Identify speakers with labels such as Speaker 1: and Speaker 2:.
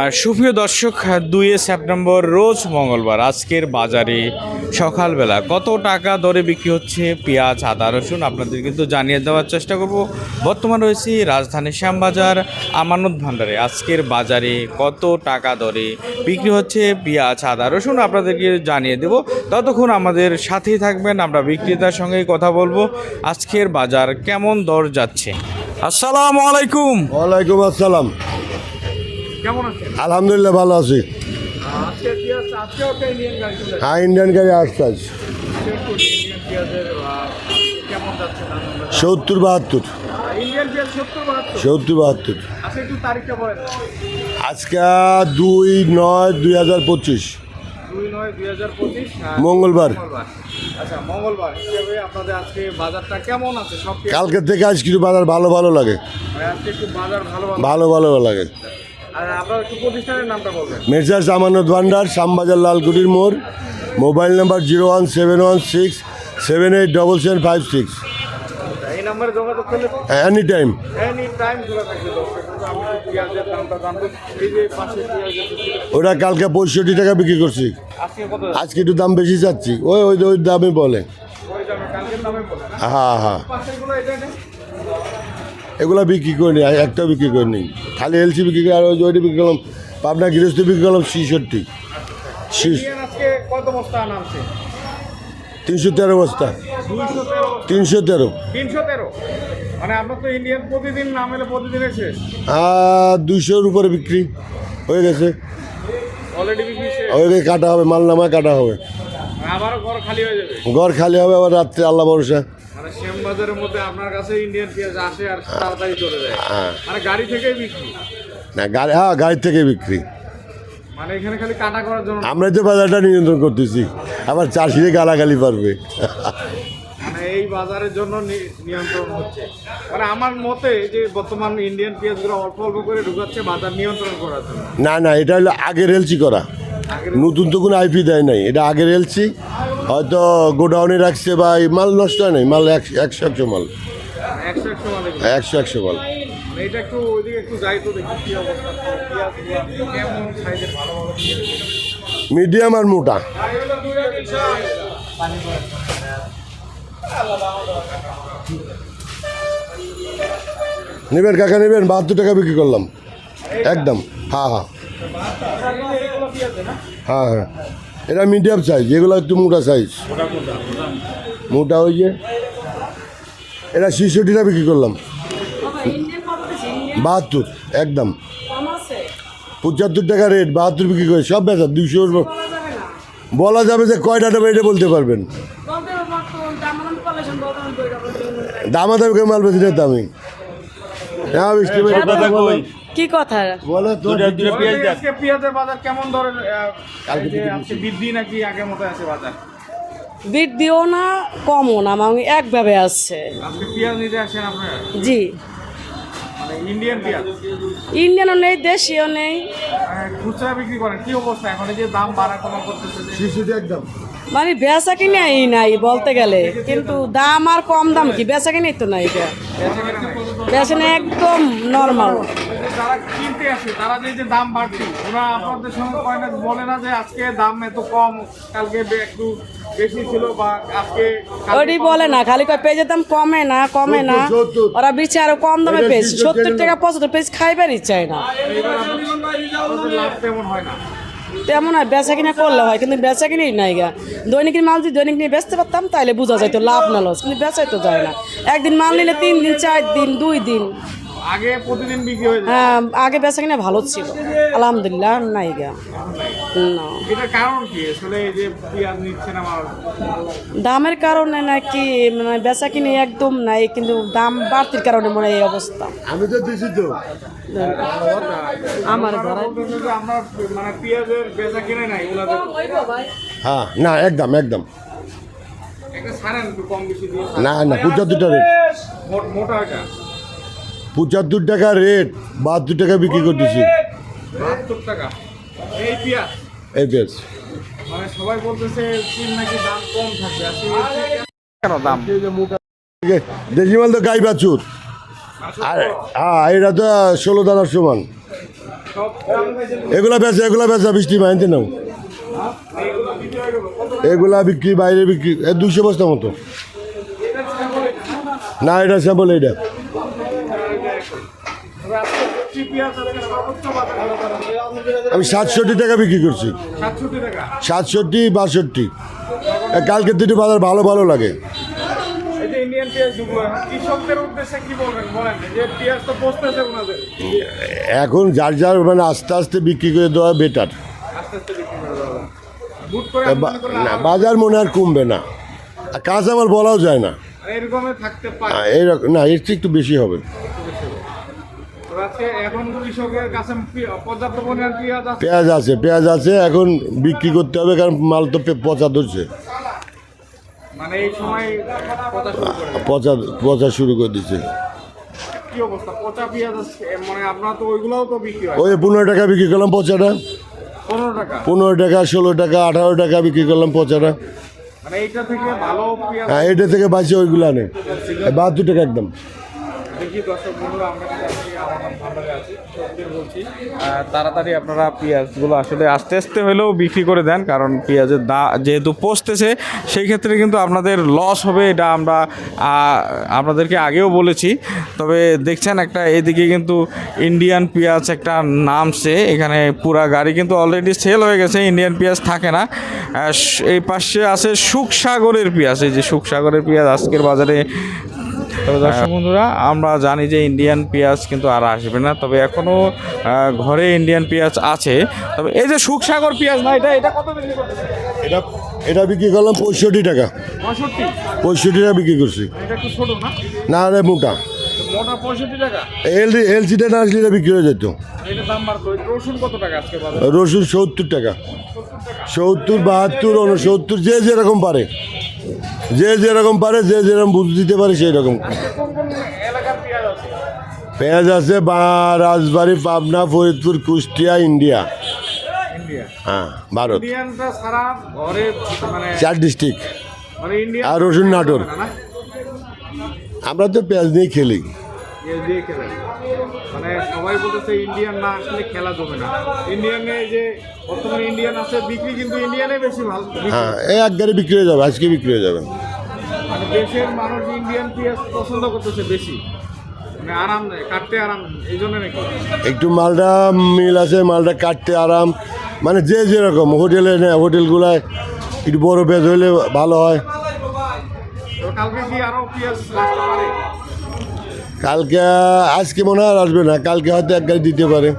Speaker 1: আর সুপ্রিয় দর্শক দুইয়ে সেপ্টেম্বর রোজ মঙ্গলবার, আজকের বাজারে সকালবেলা কত টাকা দরে বিক্রি হচ্ছে? পেঁয়াজ, আদা, রসুন আপনাদের কিন্তু জানিয়ে দেওয়ার চেষ্টা করব। বর্তমান রয়েছি রাজধানী শ্যামবাজার, আমানত ভান্ডারে আজকের বাজারে কত টাকা দরে বিক্রি হচ্ছে? পেঁয়াজ, আদা, রসুন আপনাদেরকে জানিয়ে দেব। ততক্ষণ আমাদের সাথেই থাকবেন, আমরা বিক্রেতার সঙ্গে কথা বলব। আজকের বাজার কেমন দর যাচ্ছে? আসসালামু আলাইকুম।
Speaker 2: ওয়ালাইকুম আসসালাম।
Speaker 1: কেমন আছেন?
Speaker 2: আলহামদুলিল্লাহ ভালো আছি।
Speaker 1: আজকে আজকে
Speaker 2: হ্যাঁ ইন্ডিয়ান গাড়ি আসতে আছি সত্তর বাহাত্তর।
Speaker 1: সত্তর বাহাত্তর? আচ্ছা
Speaker 2: আজকে দুই নয় দুই হাজার পঁচিশ।
Speaker 1: পঁচিশ
Speaker 2: মঙ্গলবার।
Speaker 1: কালকের আচ্ছা মঙ্গলবার। হিসেবে আপনাদের আজকে বাজারটা কেমন আছে? সব পেঁয়াজ?
Speaker 2: কালকে থেকে আজ কিছু বাজার ভালো ভালো লাগে।
Speaker 1: আজকে ভালো ভালো
Speaker 2: ভালো লাগে। মেসার্স আমানত ভান্ডার শ্যামবাজার লালকুটির মোড় mobile number zero one seven one six seven eight double seven five six. Any time ওটা কালকে পঁয়ষট্টি টাকা বিক্রি করছি।
Speaker 1: আজকে
Speaker 2: একটু দাম বেশি চাচ্ছি। ওই ওই ওই দামে বলে। হ্যাঁ হ্যাঁ। এগুলো বিক্রি করিনি একটাও বিক্রি করিনি। খালি এলসি বিক্রি করে আর ওই যে বিক্রি করলাম পাবনা গৃহস্থ বিক্রি করলাম ছিষট্টি। তিনশো তেরো বস্তা। তিনশো তেরো।
Speaker 1: মানে
Speaker 2: দুইশোর উপরে বিক্রি হয়ে গেছে। হয়ে কাটা হবে মাল নামায় কাটা হবে।
Speaker 1: আবারও ঘর খালি
Speaker 2: ঘর খালি হবে আবার রাত্রে আল্লাহ ভরসা।
Speaker 1: মানে শ্যামবাজারের মধ্যে আপনার কাছে ইন্ডিয়ান পেঁয়াজ আসে আর তাড়াতাড়ি চলে যায়।
Speaker 2: হ্যাঁ।
Speaker 1: মানে গাড়ি থেকেই বিক্রি?
Speaker 2: না গাড়ি হ্যাঁ গাড়ি থেকে বিক্রি।
Speaker 1: মানে এখানে খালি কাটা করার জন্য
Speaker 2: আমরা যে বাজারটা নিয়ন্ত্রণ করতেছি আবার চাষিরে গালাগালি পারবে।
Speaker 1: মানে এই বাজারের জন্য নিয়ন্ত্রণ হচ্ছে। মানে আমার মতে যে বর্তমান ইন্ডিয়ান পেঁয়াজগুলো অল্প অল্প করে ঢুকাচ্ছে বাজার নিয়ন্ত্রণ করার জন্য।
Speaker 2: না না এটা হলো আগের এলসি করা। নতুন তো কোনো আইপি দেয় নাই। এটা আগের এলসি হয়তো গোডাউনে রাখছে বা মাল নষ্ট হয় নাই মাল একশো একশো একশো মাল
Speaker 1: একশো একশো
Speaker 2: মাল। মিডিয়াম আর মোটা। নেবেন কাকা নেবেন বাহাত্তর টাকা বিক্রি করলাম। একদম হ্যাঁ হ্যাঁ হ্যাঁ হ্যাঁ এটা মিডিয়াম সাইজ এগুলো একটু মোটা সাইজ মোটা ওই যে এটা টাকা বিক্রি করলাম। বাহাত্তর একদম। পঁচাত্তর টাকা রেট বাহাত্তর বিক্রি করে সব বেচা দুশো বলা যাবে যে কয়টা নেবে এটা বলতে পারবেন। দামাদামি করে। মাল বেশি আমি হ্যাঁ কথা? বলো।
Speaker 3: কি কথা
Speaker 2: বলো তো
Speaker 1: আজকে পেঁয়াজের বাজার কেমন ধরেন আজকে বৃদ্ধি নাকি আগের মতো আছে বাজার?
Speaker 3: বৃদ্ধিও না কমও না মানে একভাবে আসছে।
Speaker 1: আজকে পেঁয়াজ নিতে আসেন আপনারা?
Speaker 3: জি।
Speaker 1: মানে ইন্ডিয়ান পেঁয়াজ?
Speaker 3: ইন্ডিয়ানও নেই দেশিও নেই।
Speaker 1: মানে খুচরা বিক্রি করেন কি অবস্থা? এখন এই যে দাম বাড়া কমা করতেছে
Speaker 2: একদম।
Speaker 3: মানে বেচা কিনে এই নাই বলতে গেলে কিন্তু দাম আর কম দাম কি? বেচা কিনে তো নাই এটা।
Speaker 1: নাই।
Speaker 3: বেচা একদম নর্মাল
Speaker 1: যারা কিনতে আসে তারা যে যে দাম বাড়ছে ওরা আপনাদের সঙ্গে কয় না বলে না যে আজকে দাম এত কম কালকে একটু বেশি ছিল বা আজকে কালকে
Speaker 3: বলে না খালি কয় পেঁয়াজের দাম কমে না কমে না। ওরা বিচে আরও কম দামে
Speaker 2: তিনশো
Speaker 3: সত্তর টাকা পঁচাত্তর না।
Speaker 1: আপনাদের লাভ তেমন হয় না।
Speaker 3: তেমন হয় বেচা কিনা করলে হয় কিন্তু বেচা কিনেই নাই গা। দৈনিকের মাল যদি দৈনিক নিয়ে বেচতে পারতাম তাহলে বোঝা যাইতো লাভ না লস। কিন্তু বেচাই তো যায় না। একদিন মাল নিলে তিন দিন চার দিন দুই দিন।
Speaker 1: আগে প্রতিদিন বিক্রি হয়ে যায়
Speaker 3: হ্যাঁ আগে বেচা কিনা ভালো ছিল। আলহামদুলিল্লাহ নাই গা। না।
Speaker 1: এটার কারণ কি? আসলে এই যে পেঁয়াজ নিচ্ছেন আমার
Speaker 3: দামের কারণে নাকি মানে বেচা কিনে একদম নাই কিন্তু দাম বাড়তির কারণে মনে হয় এই অবস্থা।
Speaker 2: আমি তো দিছি তো।
Speaker 3: আমার
Speaker 1: মানে পেঁয়াজের বেচা কিনে নাই
Speaker 2: হ্যাঁ না একদম একদম। না না টাকা রেট।
Speaker 1: মোটা এটা।
Speaker 2: পঁচাত্তর টাকা রেট বাহাত্তর টাকা বিক্রি করতেছি।
Speaker 1: এই পেঁয়াজ। মানে সবাই বলতেছে নাকি দাম কম কেন দাম?
Speaker 2: দেশি মাল তো গাই বাছুর। আর হ্যাঁ এটা তো ষোলো দানার সমান। এগুলা বেচা এগুলা বেচা বৃষ্টি মাইনতে নাও। এগুলা বিক্রি বাইরে বিক্রি দুশো বস্তা মতো। না এটা স্যাম্পল এইটা আমি সাতষট্টি টাকা বিক্রি করছি। সাতষট্টি বাষট্টি। কালকের দিনে বাজার ভালো ভালো লাগে। এখন যার যার মানে আস্তে আস্তে বিক্রি করে দেওয়া বেটার না বাজার মনে আর কমবে না। আর কাঁচামাল বলাও যায় না। এইরকম না এর চেয়ে একটু বেশি হবে
Speaker 1: তো আজকে এখন কৃষকের কাছে পি- পর্যাপ্ত পরিমাণ পেঁয়াজ আছে?
Speaker 2: পেঁয়াজ আছে এখন বিক্রি করতে হবে কারণ মাল তো পচা ধরছে।
Speaker 1: মানে
Speaker 2: পচা পচা শুরু করে দিচ্ছে।
Speaker 1: মানে
Speaker 2: ওই পনেরো টাকা বিক্রি করলাম পচাটা।
Speaker 1: পনেরো টাকা?
Speaker 2: ষোলো টাকা আঠারো টাকা বিক্রি করলাম পচাটা।
Speaker 1: মানে এইটা থেকে ভালো
Speaker 2: হ্যাঁ এটা থেকে বাঁচি ওইগুলো আনে বাহাত্তর টাকা একদম।
Speaker 4: তাড়াতাড়ি আপনারা পেঁয়াজগুলো আসলে আস্তে আস্তে হলেও বিক্রি করে দেন, কারণ পেঁয়াজের দা, যেহেতু পচতেছে, সেই ক্ষেত্রে কিন্তু আপনাদের লস হবে, এটা আমরা আপনাদেরকে আগেও বলেছি। তবে দেখছেন একটা এদিকে কিন্তু ইন্ডিয়ান পেঁয়াজ একটা নামছে, এখানে পুরা গাড়ি কিন্তু অলরেডি সেল হয়ে গেছে ইন্ডিয়ান পেঁয়াজ থাকে না। এই পাশে আছে সুখসাগরের পেঁয়াজ, এই যে সুখসাগরের পেঁয়াজ আজকের বাজারে তবে দর্শক বন্ধুরা আমরা জানি যে ইন্ডিয়ান পেঁয়াজ কিন্তু আর আসবে না তবে এখনও ঘরে ইন্ডিয়ান পেঁয়াজ আছে। তবে এই যে সুখসাগর পেঁয়াজ না এটা এটা কত বিক্রি করতেছে
Speaker 2: এটা এটা বিক্রি করলাম পঁয়ষট্টি টাকা।
Speaker 1: পঁয়ষট্টি?
Speaker 2: পঁয়ষট্টি টাকা বিক্রি করছি।
Speaker 1: এটা একটু ছোট না?
Speaker 2: না রে মোটা।
Speaker 1: মোটা পঁয়ষট্টি টাকা?
Speaker 2: এল এলসিটা না আসলে বিক্রি হয়ে যেত।
Speaker 1: রসুন কত টাকা আজকে
Speaker 2: রসুন সত্তর টাকা। সত্তর বাহাত্তর উনসত্তর যে যেরকম পারে। যে যেরকম পারে যে যেরকম বুঝ দিতে পারে সেই রকম
Speaker 1: পেঁয়াজ আছে
Speaker 2: বা রাজবাড়ি পাবনা ফরিদপুর কুষ্টিয়া ইন্ডিয়া। হ্যাঁ ভারত।
Speaker 1: মানে
Speaker 2: চার ডিস্ট্রিক্ট।
Speaker 1: মানে
Speaker 2: আর রসুন নাটোর। আমরা তো পেঁয়াজ নিয়ে খেলি।
Speaker 1: দিয়ে খেলে। মানে সবাই বলতেছে ইন্ডিয়ান না আসলে খেলা জমে না। ইন্ডিয়ানে যে বর্তমানে ইন্ডিয়ান আছে বিক্রি কিন্তু ইন্ডিয়ানে বেশি ভালো।
Speaker 2: হ্যাঁ এই এক গাড়ি বিক্রি হয়ে যাবে আজকে বিক্রি হয়ে যাবে।
Speaker 1: মানে দেশের মানুষ ইন্ডিয়ান পেঁয়াজ পছন্দ করতেছে বেশি। মানে আরাম কাটতে আরাম এই জন্য
Speaker 2: একটু মালটা মিল আছে মালটা কাটতে আরাম। মানে যে যেরকম হোটেলে নেয় হোটেলগুলায় একটু বড় পেঁয়াজ হলে ভালো হয়।
Speaker 1: কালকে কি আরও পেঁয়াজ আসতে পারে?
Speaker 2: কালকে আজকে মনে হয় আর আসবে না কালকে হয়তো এক গাড়ি দিতে পারে।